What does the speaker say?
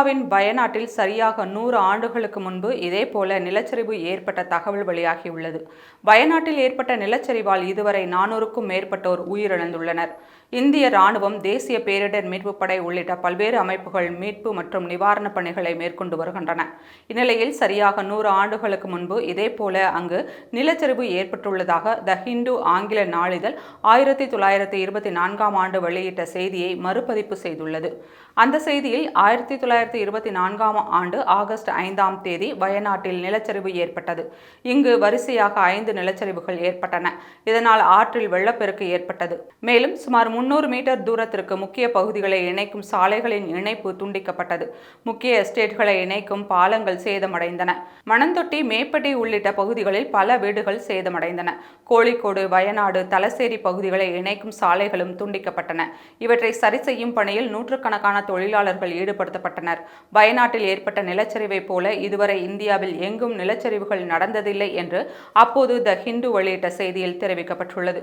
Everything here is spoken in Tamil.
இந்தியாவின் வயநாட்டில் சரியாக நூறு ஆண்டுகளுக்கு முன்பு இதேபோல நிலச்சரிவு ஏற்பட்ட தகவல் வெளியாகியுள்ளது. வயநாட்டில் ஏற்பட்ட நிலச்சரிவால் இதுவரை நானூறுக்கும் மேற்பட்டோர் உயிரிழந்துள்ளனர். இந்திய ராணுவம் தேசிய பேரிடர் மீட்புப் படை உள்ளிட்ட பல்வேறு அமைப்புகள் மீட்பு மற்றும் நிவாரணப் பணிகளை மேற்கொண்டு வருகின்றன. இந்நிலையில் சரியாக நூறு ஆண்டுகளுக்கு முன்பு இதேபோல அங்கு நிலச்சரிவு ஏற்பட்டுள்ளதாக த ஹிந்து ஆங்கில நாளிதழ் ஆயிரத்தி தொள்ளாயிரத்தி இருபத்தி நான்காம் ஆண்டு வெளியிட்ட செய்தியை மறுபதிப்பு செய்துள்ளது. அந்த செய்தியில் ஆயிரத்தி தொள்ளாயிரத்தி இருபத்தி நான்காம் ஆண்டு ஆகஸ்ட் ஐந்தாம் தேதி வயநாட்டில் நிலச்சரிவு ஏற்பட்டது. இங்கு வரிசையாக ஐந்து நிலச்சரிவுகள் ஏற்பட்டன. இதனால் ஆற்றில் வெள்ளப்பெருக்கு ஏற்பட்டது. மேலும் சுமார் முன்னூறு மீட்டர் தூரத்திற்கு முக்கிய பகுதிகளை இணைக்கும் சாலைகளின் இணைப்பு துண்டிக்கப்பட்டது. முக்கிய எஸ்டேட்களை இணைக்கும் பாலங்கள் சேதமடைந்தன. மணந்தொட்டி மேப்பட்டி உள்ளிட்ட பகுதிகளில் பல வீடுகள் சேதமடைந்தன. கோழிக்கோடு வயநாடு தலசேரி பகுதிகளை இணைக்கும் சாலைகளும் துண்டிக்கப்பட்டன. இவற்றை சரி செய்யும் பணியில் நூற்றுக்கணக்கான தொழிலாளர்கள் ஈடுபடுத்தப்பட்டனர். வயநாட்டில் ஏற்பட்ட நிலச்சரிவை போல இதுவரை இந்தியாவில் எங்கும் நிலச்சரிவுகள் நடந்ததில்லை என்று அப்போது த ஹிந்து வெளியிட்ட செய்தியில் தெரிவிக்கப்பட்டுள்ளது.